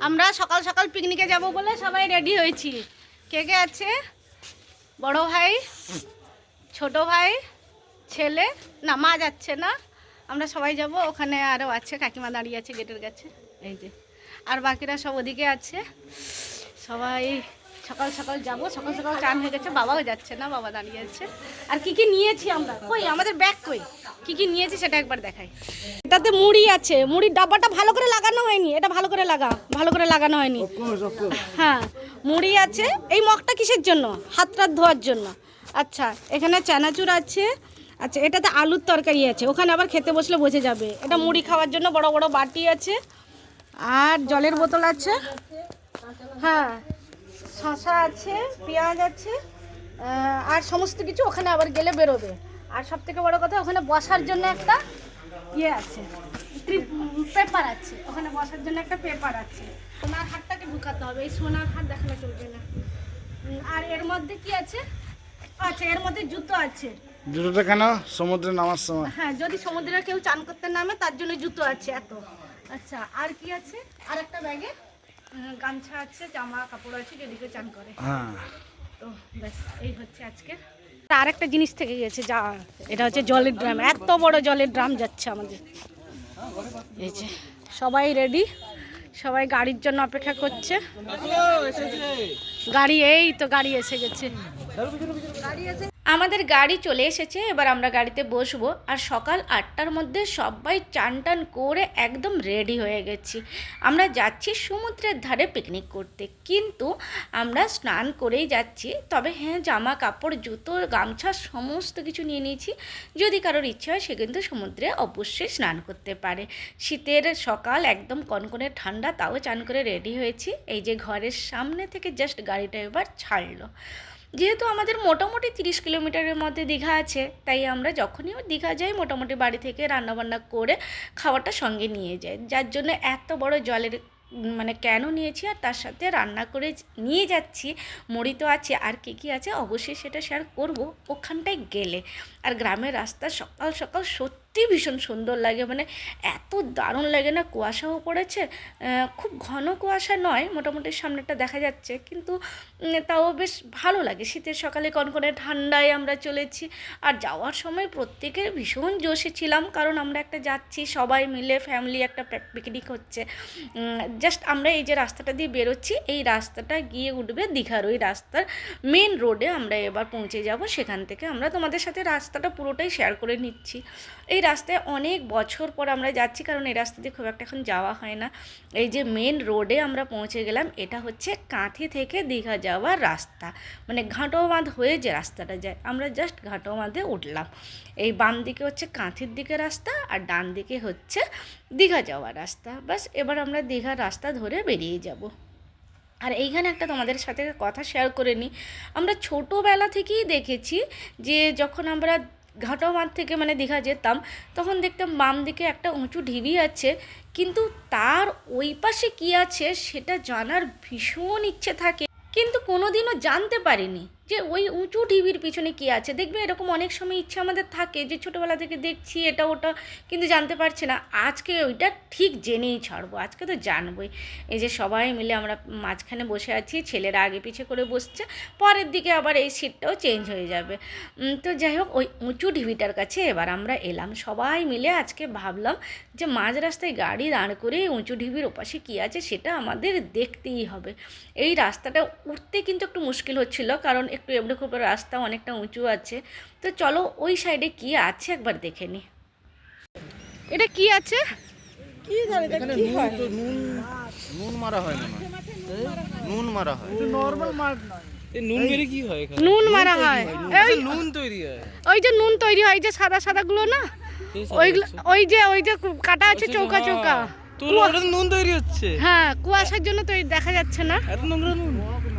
আমরা সকাল সকাল পিকনিকে যাব বলে সবাই রেডি হয়েছি। কে কে আছে? বড় ভাই, ছোট ভাই, ছেলে। না, মা যাচ্ছে না। আমরা সবাই যাব। ওখানে আরও আছে, কাকিমা দাঁড়িয়ে আছে গেটের কাছে। এই যে। আর বাকিরা সব ওদিকে আছে। সবাই সকাল সকাল যাব। সকাল সকাল চান হয়ে গেছে। বাবাও যাচ্ছে না, বাবা দাঁড়িয়ে আছে। আর কি কি নিয়েছি আমরা? কই? আমাদের ব্যাগ কই? কি কি নিয়েছি সেটা একবার দেখাই। এটাতে মুড়ি আছে মুড়ির ডাব্বাটা ভালো করে লাগানো হয়নি এটা ভালো করে লাগা ভালো করে লাগানো হয়নি। হ্যাঁ মুড়ি আছে এই মগটা কিসের জন্য? হাত টাত ধোয়ার জন্য। আচ্ছা এখানে চানাচুর আছে আচ্ছা এটাতে আলুর তরকারি আছে ওখানে আবার খেতে বসলে বোঝে যাবে। এটা মুড়ি খাওয়ার জন্য বড় বড় বাটি আছে আর জলের বোতল আছে হ্যাঁ শশা আছে পেঁয়াজ আছে আর সমস্ত কিছু ওখানে আবার গেলে বেরোবে। আর সব থেকে বড় কথা ওখানে বসার জন্য একটা ইয়ে আছে পেপার আছে। ওখানে বসার জন্য একটা পেপার আছে। সোনার হাটটাকে ঢুকাতে হবে। এই সোনার হাট দেখানো চলবে না। আর এর মধ্যে কি আছে? আচ্ছা এর মধ্যে জুতো আছে। জুতোটা কেন? সমুদ্রে নামার সময়। হ্যাঁ যদি সমুদ্রে কেউ চান করতে নামে তার জন্য জুতো আছে এত। আচ্ছা আর কি আছে? আর একটা ব্যাগে গামছা আছে জামা কাপড় আছে যদি কেউ চান করে। হ্যাঁ। তো ব্যাস এই হচ্ছে আজকে। আর একটা জিনিস থেকে গেছে যা এটা হচ্ছে জলের ড্রাম। এত বড় জলের ড্রাম যাচ্ছে আমাদের। এই যে সবাই রেডি সবাই গাড়ির জন্য অপেক্ষা করছে। গাড়ি এই তো গাড়ি এসে গেছে। আমাদের গাড়ি চলে এসেছে, এবার আমরা গাড়িতে বসবো। আর সকাল আটটার মধ্যে সবাই চান টান করে একদম রেডি হয়ে গেছি। আমরা যাচ্ছি সমুদ্রের ধারে পিকনিক করতে। কিন্তু আমরা স্নান করেই যাচ্ছি। তবে হ্যাঁ জামা কাপড়, জুতো, গামছা সমস্ত কিছু নিয়ে নিয়েছি। যদি কারোর ইচ্ছে হয়, সে কিন্তু সমুদ্রে অবশ্যই স্নান করতে পারে। শীতের সকাল একদম কনকনে ঠান্ডা, তাও চান করে রেডি হয়েছি। এই যে ঘরের সামনে থেকে জাস্ট গাড়িটা এবার ছাড়লো। যেহেতু আমাদের মোটামুটি তিরিশ কিলোমিটারের মধ্যে দীঘা আছে, তাই আমরা যখনই দীঘা যাই, মোটামুটি বাড়ি থেকে রান্নাবান্না করে খাবারটা সঙ্গে নিয়ে যাই। যার জন্য এত বড় জলের মানে ক্যানও নিয়েছি আর তার সাথে রান্না করে নিয়ে যাচ্ছি, মুড়ি তো আছে, আর কী কী আছে অবশ্যই সেটা শেয়ার করব ওখানটায় গেলে। আর গ্রামের রাস্তা সকাল সকাল সত্যি ভীষণ সুন্দর লাগে। মানে এত দারুণ লাগে না? কুয়াশাও পড়েছে খুব ঘন কুয়াশা নয়, মোটামুটি সামনেটা দেখা যাচ্ছে। কিন্তু তাও বেশ ভালো লাগে। শীতের সকালে কনকনে ঠান্ডায় আমরা চলেছি। আর যাওয়ার সময় প্রত্যেকের ভীষণ জোশে ছিলাম, কারণ আমরা একটা যাচ্ছি, সবাই মিলে ফ্যামিলি একটা পিকনিক হচ্ছে। জাস্ট আমরা এই যে রাস্তাটা দিয়ে বেরোচ্ছি, এই রাস্তাটা গিয়ে উঠবে দীঘার ওই রাস্তার মেন রোডে আমরা এবার পৌঁছে যাব। সেখান থেকে আমরা তোমাদের সাথে রাস্তাটা পুরোটাই শেয়ার করে নিচ্ছি। এই রাস্তায় অনেক বছর পর আমরা যাচ্ছি, কারণ এই রাস্তা দিয়ে খুব একটা এখন যাওয়া হয় না। এই যে মেন রোডে আমরা পৌঁছে গেলাম, এটা হচ্ছে কাঁথি থেকে দীঘা যাওয়ার রাস্তা। মানে ঘাটো বাঁধ হয়ে যে রাস্তাটা যায়, আমরা জাস্ট ঘাটো বাঁধে উঠলাম। এই বাম দিকে হচ্ছে কাঁথির দিকে রাস্তা, আর ডান দিকে হচ্ছে দীঘা যাওয়ার রাস্তা। বাস এবার আমরা দীঘার রাস্তা ধরে বেরিয়ে যাব। আর এইখানে একটা তোমাদের সাথে কথা শেয়ার করে নিই। আমরা ছোটোবেলা থেকেই দেখেছি যে যখন আমরা ঘাটামাঠ থেকে মানে দীঘা যেতাম, তখন দেখতাম বাম দিকে একটা উঁচু ঢিবি আছে, কিন্তু তার ওই পাশে কী আছে সেটা জানার ভীষণ ইচ্ছে থাকে। কিন্তু কোনোদিনও জানতে পারিনি। যে ওই উঁচু ঢিবির পিছনে কী আছে? দেখবে এরকম অনেক সময় ইচ্ছে আমাদের থাকে যে ছোটোবেলা থেকে দেখছি এটা, ওটা, কিন্তু জানতে পারছি না। আজকে ওইটা ঠিক জেনেই ছাড়বো, আজকে তো জানবোই। এই যে সবাই মিলে আমরা মাঝখানে বসে আছি, ছেলেরা আগে পিছে করে বসছে, পরের দিকে আবার এই সিটটাও চেঞ্জ হয়ে যাবে। তো যাই হোক, ওই উঁচু ঢিবিটার কাছে এবার আমরা এলাম। সবাই মিলে আজকে ভাবলাম যে মাঝ রাস্তায় গাড়ি দাঁড় করে উঁচু ঢিবির ওপাশে কী আছে সেটা আমাদের দেখতেই হবে। এই রাস্তাটা উঠতে কিন্তু একটু মুশকিল হচ্ছিল, কারণ একটু এবড়ো খুবড়ো রাস্তা অনেকটা উঁচু আছে। তো চলো ওই সাইডে কি আছে একবার দেখে নি। এটা কি আছে? এখানে নুন তো নুন নুন মারা হয় না। নুন মারা হয়। নর্মাল মাঠ নয়। নুন মেরে কি হয় এখানে? নুন মারা হয়। ওই নুন। তৈরি হয়। ওই যে নুন তৈরি হয় এই যে সাদা সাদা গুলো না ওইগুলো ওই যে ওই যে কাটা আছে চৌকা চৌকা। তো ওটা তো নুন তৈরি হচ্ছে। হ্যাঁ কুয়াশার জন্য তো দেখা যাচ্ছে না। এত নোংরা নুন। এ সু-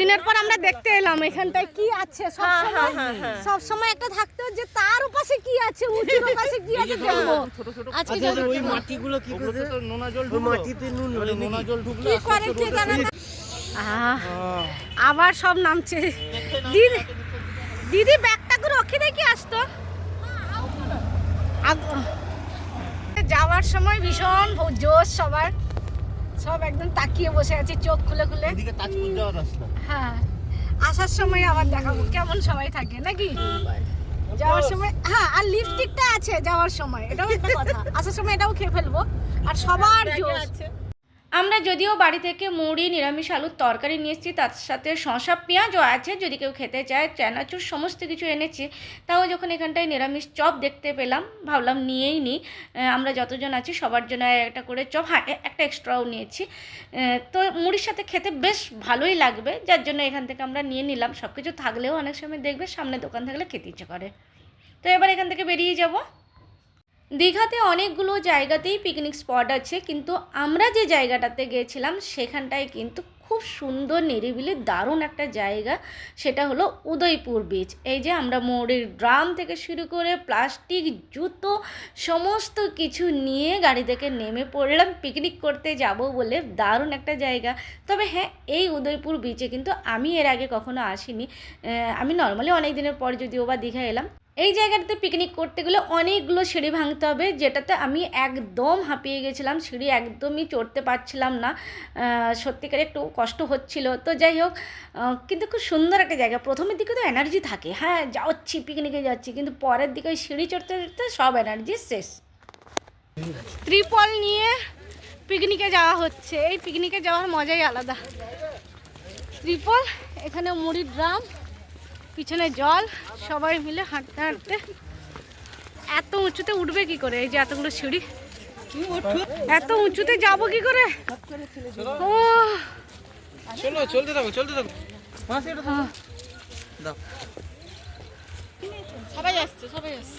দিনের পর আমরা দেখতে এলাম এখানটায় কি আছে সব সময় একটা থাকতো যে তার উপাশে কি আছে উঁচুর উপাশে কি আছে দেখব। আজকে আচ্ছা ওই মাটিগুলো কি করে নোনা জল ঢুকলো। মাটিতে নুন নোনা জল ঢুকলো কি করে কে জানে আবার সব নামছে। দিদি দিদি ব্যাগটা করে রখে দেখি আসতো। যাওয়ার সময় ভীষণ জোশ সবার। সব একদম তাকিয়ে বসে আছে চোখ খুলে খুলে। এদিকে তাজপুর যাওয়ার রাস্তা। হ্যাঁ আসার সময় আবার দেখাবো কেমন সবাই থাকে নাকি? যাওয়ার সময় হ্যাঁ আর লিপস্টিকটা আছে যাওয়ার সময় এটাও একটা কথা। আসার সময় এটাও খেয়ে ফেলব। আর সবার জোশ। আমরা যদিও বাড়ি থেকে মুড়ি, নিরামিষ আলুর তরকারি নিয়ে এসেছি তার সাথে শসা, পেঁয়াজও আছে, যদি কেউ খেতে চায়, চানাচুর সমস্ত কিছু এনেছি। তাও যখন এখানটায় নিরামিষ চপ দেখতে পেলাম, ভাবলাম নিয়েই নিই আমরা যতজন আছি, সবার জন্য একটা করে চপ হ্যাঁ একটা এক্সট্রাও নিয়েছি। তো মুড়ির সাথে খেতে বেশ ভালোই লাগবে, যার জন্য এখান থেকে আমরা নিয়ে নিলাম। সব কিছু থাকলেও অনেক সময় দেখবে সামনে দোকান থাকলে খেতে ইচ্ছে করে। তো এবার এখান থেকে বেরিয়ে যাব। দীঘাতে অনেকগুলো জায়গাতেই পিকনিক স্পট আছে, কিন্তু আমরা যে জায়গাটাতে গিয়েছিলাম সেখানটায় কিন্তু খুব সুন্দর নিরিবিলি দারুণ একটা জায়গা, সেটা হলো উদয়পুর বিচ এই যে আমরা মোড়ের ড্রাম থেকে শুরু করে প্লাস্টিক, জুতো, সমস্ত কিছু নিয়ে গাড়ি থেকে নেমে পড়লাম পিকনিক করতে যাব বলে দারুণ একটা জায়গা। তবে হ্যাঁ এই উদয়পুর বিচে কিন্তু আমি এর আগে কখনো আসিনি। আমি নর্মালি অনেক দিনের পর যদিও বা দীঘা এলাম এই জায়গাটাতে পিকনিক করতে গেলে অনেকগুলো সিঁড়ি ভাঙতে হবে, যেটাতে আমি একদম হাঁপিয়ে গেছিলাম, সিঁড়ি একদমই চড়তে পারছিলাম না। সত্যিকার একটু কষ্ট হচ্ছিল। তো যাই হোক কিন্তু খুব সুন্দর একটা জায়গা। প্রথমের দিকে তো এনার্জি থাকে। হ্যাঁ যাচ্ছি পিকনিকে যাচ্ছি, কিন্তু পরের দিকে ওই সিঁড়ি চড়তে চড়তে সব এনার্জি শেষ। ত্রিপল নিয়ে পিকনিকে যাওয়া হচ্ছে। এই পিকনিকে যাওয়ার মজাই আলাদা। ত্রিপল, এখানে মুড়ির ড্রাম। পিছনে জল সবাই মিলে হাঁটতে হাঁটতে এত উঁচুতে উঠবে কি করে? এই যে এতগুলো সিঁড়ি। এত উঁচুতে যাব কি করে? ও। চলো চলতে থাকো চলতে থাকো। সবাই আসছে সবাই আসছে।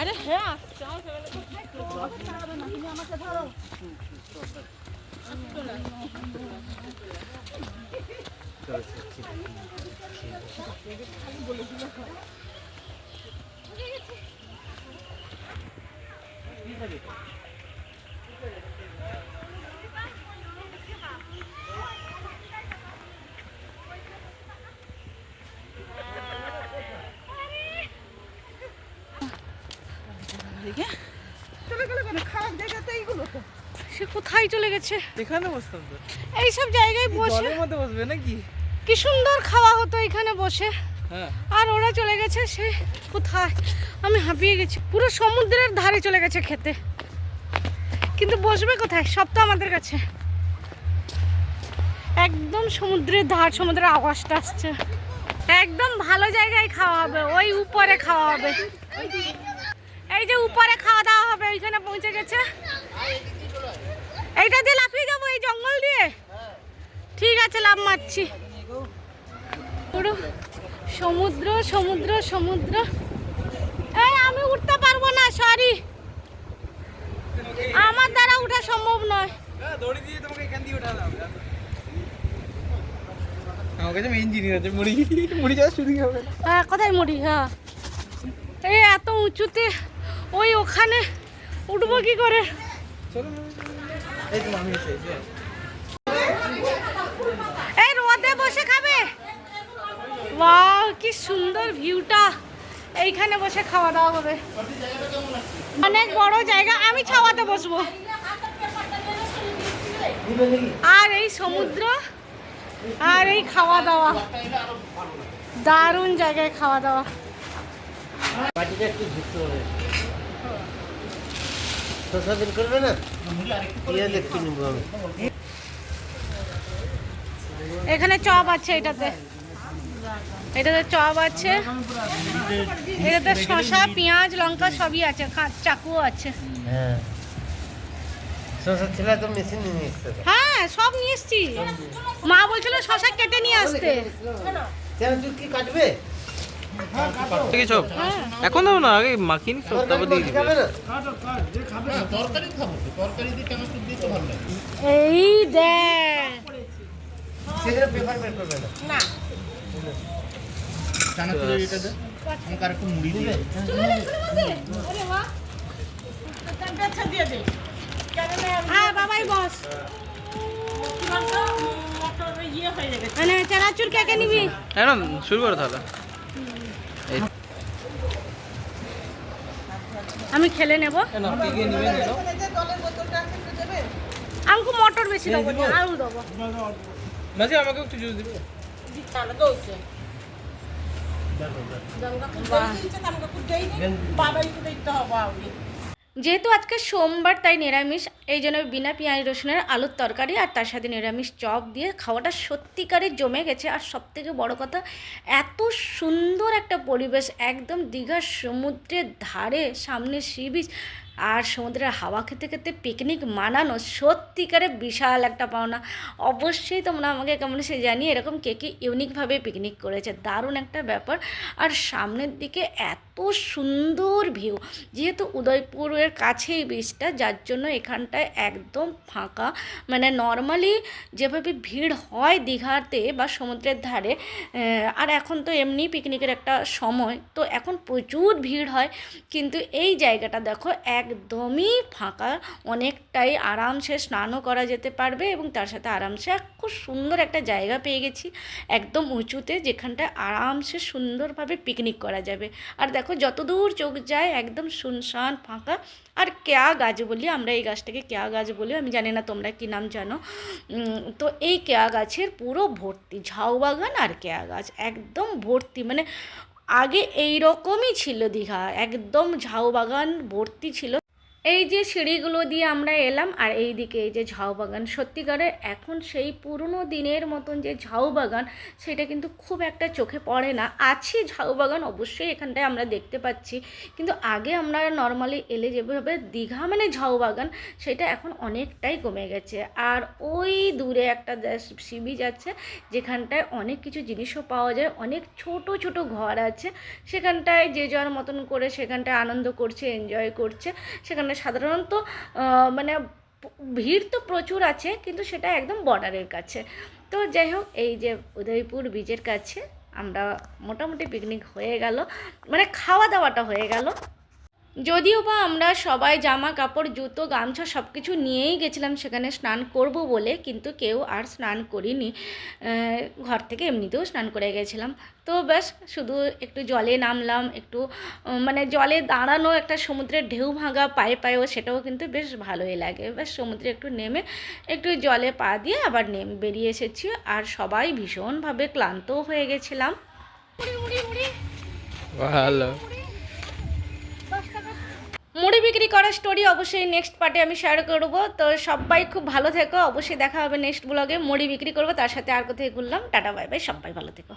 আরে হ্যাঁ আসছে সে কোথায় চলে গেছে। এখানে বসতাম তো। এইসব জায়গায় বসে। জলের মধ্যে বসবে নাকি? কি সুন্দর খাওয়া হতো এখানে বসে। হ্যাঁ। আর ওরা চলে গেছে সে কোথায়? আমি হাঁপিয়ে গেছি। পুরো সমুদ্রের ধারে চলে গেছে খেতে। কিন্তু বসবে কোথায়? সব তো আমাদের কাছে। একদম সমুদ্রের ধার সমুদ্রের আওয়াজটা আসছে। একদম ভালো জায়গায় খাওয়া হবে। ওই উপরে খাওয়া হবে। এই যে উপরে খাওয়া দাওয়া হবে ওইখানে পৌঁছে গেছে। এইটা দিয়ে লাফিয়ে যাব এই জঙ্গল দিয়ে? ঠিক আছে লাভ মারছি। পুরো সমুদ্র সমুদ্র সমুদ্র। এই আমি উঠতে পারব না সরি আমার দ্বারা ওঠা সম্ভব নয়। হ্যাঁ কোথায় মুড়ি হ্যাঁ। এই এত উঁচুতে ওই ওখানে উঠবো কি করে? এই রোদে বসে খাবে? ওয়াও, কি সুন্দর ভিউটা। এইখানে বসে খাওয়া দাওয়া হবে অনেক বড় জায়গা, আমি ছাওয়াতে বসবো। আর এই সমুদ্র, আর এই খাওয়া দাওয়া। দারুণ জায়গায় খাওয়া দাওয়া পাটিটা একটু ধুতে হবে শসা দিন করবে না? পেঁয়াজ একটু নেব আমি। এখানে চপ আছে এটাতে। এটাতে চপ আছে। এটাতে শসা পেঁয়াজ লঙ্কা সবই আছে। চাকুও আছে। হ্যাঁ। শসা ছিল তো মেশিন নিয়ে এসছে। হ্যাঁ সব নিয়ে এসছি। মা বলছিল শসা কেটে নিয়ে আসতে। কেন তুই কি কাটবে? ঠিক আছে এখন দাও না আগে মাখিনি সব তারপর দিয়ে দিবে। এই দেখ। দিবে? হ্যাঁ বাবাই বস। মানে হ্যাঁ শুরু করো তাহলে। আমি খেলে নেব। আঙ্কু মটর বেশি দেবো আলু দেবো। মাঝে আমাকে একটু জুস দিবে? যেহেতু আজকে সোমবার তাই নিরামিষ এই জন্য বিনা পেঁয়াজ রসুনের আলুর তরকারি আর তার সাথে নিরামিষ চপ দিয়ে খাওয়াটা সত্যিকারের জমে গেছে। আর সব থেকে বড় কথা, এত সুন্দর একটা পরিবেশ, একদম দীঘার সমুদ্রের ধারে সামনে সি বিচ আর সমুদ্রের হাওয়া খেতে খেতে পিকনিক মানানো সত্যিকারে বিশাল একটা পাওনা। অবশ্যই তোমরা আমাকে কেমন সে জানি এরকম কে কে ইউনিকভাবে পিকনিক করেছে। দারুণ একটা ব্যাপার। আর সামনের দিকে এত সুন্দর ভিউ যেহেতু উদয়পুরের কাছেই বীজটা যার জন্য এখানটায় একদম ফাঁকা। মানে নর্মালি যেভাবে ভিড় হয় দীঘাতে বা সমুদ্রের ধারে আর এখন তো এমনি পিকনিকের একটা সময়, তো এখন প্রচুর ভিড় হয়। কিন্তু এই জায়গাটা দেখো একদমই ফাঁকা। অনেকটাই আরামসে স্নানও করা যেতে পারবে এবং তার সাথে আরামসে খুব সুন্দর একটা জায়গা পেয়ে গেছি। একদম উঁচুতে যেখানটায় আরামসে সুন্দরভাবে পিকনিক করা যাবে। আর দেখো যতদূর চোখ যায় একদম শুনশান ফাঁকা। আর কেয়া গাছ বলি, আমরা এই গাছটাকে কেয়া গাছ বলি, আমি জানি না তোমরা কী নাম জানো। তো এই কেয়া গাছের পুরো ভর্তি, ঝাউ বাগান আর কেয়া গাছ, একদম ভর্তি মানে আগে এই রকমই ছিল দীঘা, একদম ঝাউ বাগান ভর্তি ছিল। এই যে সিঁড়িগুলো দিয়ে আমরা এলাম আর এই দিকে এই যে ঝাউ বাগান সত্যিকারে এখন সেই পুরনো দিনের মতন যে ঝাউ বাগান, সেটা কিন্তু খুব একটা চোখে পড়ে না। আছে ঝাউ বাগান, অবশ্যই এখানটায় আমরা দেখতে পাচ্ছি। কিন্তু আগে আমরা নর্মালি এলে যেভাবে দীঘা মানে ঝাউ বাগান, সেটা এখন অনেকটাই কমে গেছে। আর ওই দূরে একটা সি বিচ আছে, যেখানটায় অনেক কিছু জিনিসও পাওয়া যায়, অনেক ছোট ছোট ঘর আছে। সেখানটায় যে যার মতন করে সেখানটায় আনন্দ করছে এনজয় করছে। সেখানে সাধারণত মানে ভিড় তো প্রচুর আছে, কিন্তু সেটা একদম বর্ডারের কাছে। তো যাই হোক, এই যে উদয়পুর ব্রিজের কাছে, আমরা মোটামুটি পিকনিক হয়ে গেল। মানে খাওয়া দাওয়াটা হয়ে গেল। যদিও বা আমরা সবাই জামা কাপড় জুতো গামছা সব কিছু নিয়েই গেছিলাম সেখানে স্নান করব বলে কিন্তু কেউ আর স্নান করিনি। ঘর থেকে এমনিতেও স্নান করে গেছিলাম। তো ব্যাস শুধু একটু জলে নামলাম একটু মানে জলে দাঁড়ানো একটা সমুদ্রের ঢেউ ভাঙা পায়ে পায়েও সেটাও কিন্তু বেশ ভালোই লাগে। ব্যাস সমুদ্রে একটু নেমে একটু জলে পা দিয়ে আবার নেম বেরিয়ে এসেছি। আর সবাই ভীষণভাবে ক্লান্তও হয়ে গেছিলাম। ভালো। মুড়ি বিক্রি করার স্টোরি অবশ্যই নেক্সট পার্টে আমি শেয়ার করব। তো সবাই খুব ভালো থেকো। অবশ্যই দেখা হবে নেক্সট ব্লগে মুড়ি বিক্রি করব, তার সাথে আর কোথায় ঘুরলাম। টাটা বাই বাই সবাই ভালো থেকো।